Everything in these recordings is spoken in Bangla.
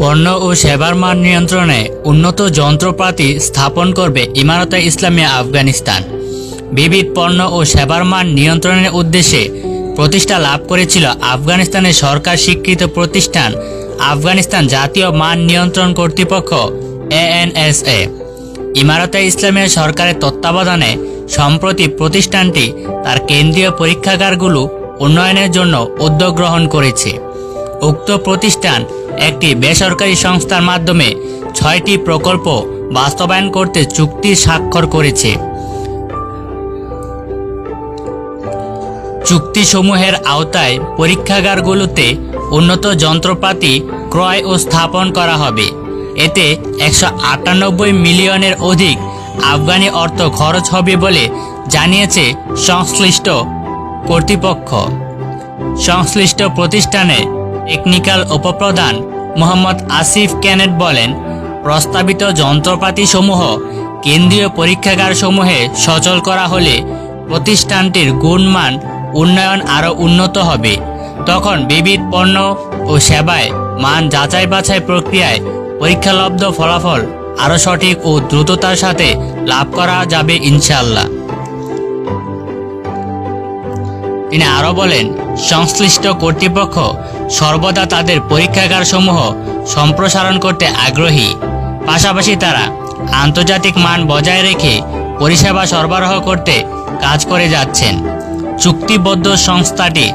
পণ্য ও সেবার মান নিয়ন্ত্রণে উন্নত যন্ত্রপাতি স্থাপন করবে ইমারতে ইসলামিয়া আফগানিস্তান। বিবিধ পণ্য ও সেবার মান নিয়ন্ত্রণের উদ্দেশ্যে প্রতিষ্ঠা লাভ করেছিল আফগানিস্তানের সরকার স্বীকৃত প্রতিষ্ঠান আফগানিস্তান জাতীয় মান নিয়ন্ত্রণ কর্তৃপক্ষ এএনএসএ। ইমারতে ইসলামিয়া সরকারের তত্ত্বাবধানে সম্প্রতি প্রতিষ্ঠানটি তার কেন্দ্রীয় পরীক্ষাগারগুলো উন্নয়নের জন্য উদ্যোগ গ্রহণ করেছে। উক্ত প্রতিষ্ঠান একটি বেসরকারি সংস্থার মাধ্যমে ছয়টি প্রকল্প বাস্তবায়ন করতে চুক্তি স্বাক্ষর করেছে। চুক্তিসমূহের আওতায় পরীক্ষাগারগুলোতে উন্নত যন্ত্রপাতি ক্রয় ও স্থাপন করা হবে। এতে একশো আটানব্বই মিলিয়নের অধিক আফগানি অর্থ খরচ হবে বলে জানিয়েছে সংশ্লিষ্ট কর্তৃপক্ষ। সংশ্লিষ্ট প্রতিষ্ঠানের টেকনিক্যাল উপপ্রধান মোহাম্মদ আসিফ ক্যানেট বলেন, প্রস্তাবিত যন্ত্রপাতিসমূহ কেন্দ্রীয় পরীক্ষাগারসমূহে সচল করা হলে প্রতিষ্ঠানটির গুণমান উন্নয়ন আরও উন্নত হবে। তখন বিবিধ পণ্য ও সেবায় মান যাচাই বাছাই প্রক্রিয়ায় পরীক্ষালব্ধ ফলাফল আরও সঠিক ও দ্রুততার সাথে লাভ করা যাবে ইনশাল্লাহ তিনি আরও বলেন, সংশ্লিষ্ট কর্তৃপক্ষ সর্বদা তাদের পরীক্ষাগারসমূহ সম্প্রসারণ করতে আগ্রহী। পাশাপাশি তারা আন্তর্জাতিক মান বজায় রেখে পরিষেবা সরবরাহ করতে কাজ করে যাচ্ছেন। চুক্তিবদ্ধ সংস্থাটি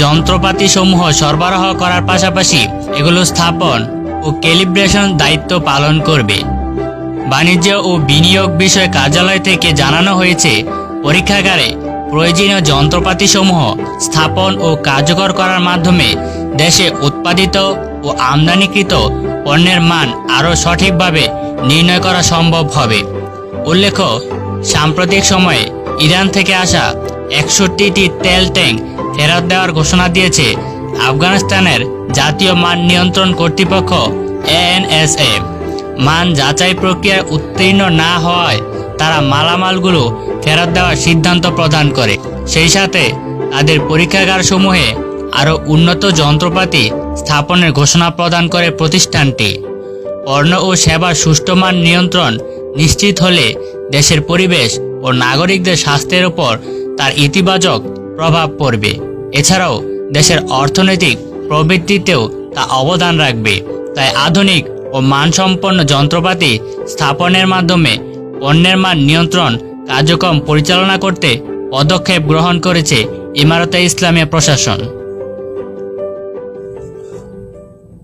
যন্ত্রপাতিসমূহ সরবরাহ করার পাশাপাশি এগুলো স্থাপন ও ক্যালিব্রেশন দায়িত্ব পালন করবে। বাণিজ্য ও বিনিয়োগ বিষয় কার্যালয় থেকে জানানো হয়েছে, পরীক্ষাগারে প্রয়োজনীয় যন্ত্রপাতিসমূহ স্থাপন ও কার্যকর করার মাধ্যমে দেশে উৎপাদিত ও আমদানিকৃত পণ্যের মান আরও সঠিকভাবে নির্ণয় করা সম্ভব হবে। উল্লেখ্য, সাম্প্রতিক সময়ে ইরান থেকে আসা একষট্টিটি তেল ট্যাঙ্ক ফেরত দেওয়ার ঘোষণা দিয়েছে আফগানিস্তানের জাতীয় মান নিয়ন্ত্রণ কর্তৃপক্ষ এএনএসএ। মান যাচাই প্রক্রিয়ায় উত্তীর্ণ না হওয়ায় তারা মালামালগুলো ফেরত দেওয়ার সিদ্ধান্ত প্রদান করে। সেই সাথে তাদের পরীক্ষাগারসমূহে আরও উন্নত যন্ত্রপাতি স্থাপনের ঘোষণা প্রদান করে প্রতিষ্ঠানটি। পণ্য ও সেবার সুষ্ঠু মান নিয়ন্ত্রণ নিশ্চিত হলে দেশের পরিবেশ ও নাগরিকদের স্বাস্থ্যের উপর তার ইতিবাচক প্রভাব পড়বে। এছাড়াও দেশের অর্থনৈতিক প্রবৃত্তিতেও তা অবদান রাখবে। তাই আধুনিক ও মানসম্পন্ন যন্ত্রপাতি স্থাপনের মাধ্যমে পণ্যের মান নিয়ন্ত্রণ কার্যক্রম পরিচালনা করতে পদক্ষেপ গ্রহণ করেছে ইমারতে ইসলামিয়া প্রশাসন।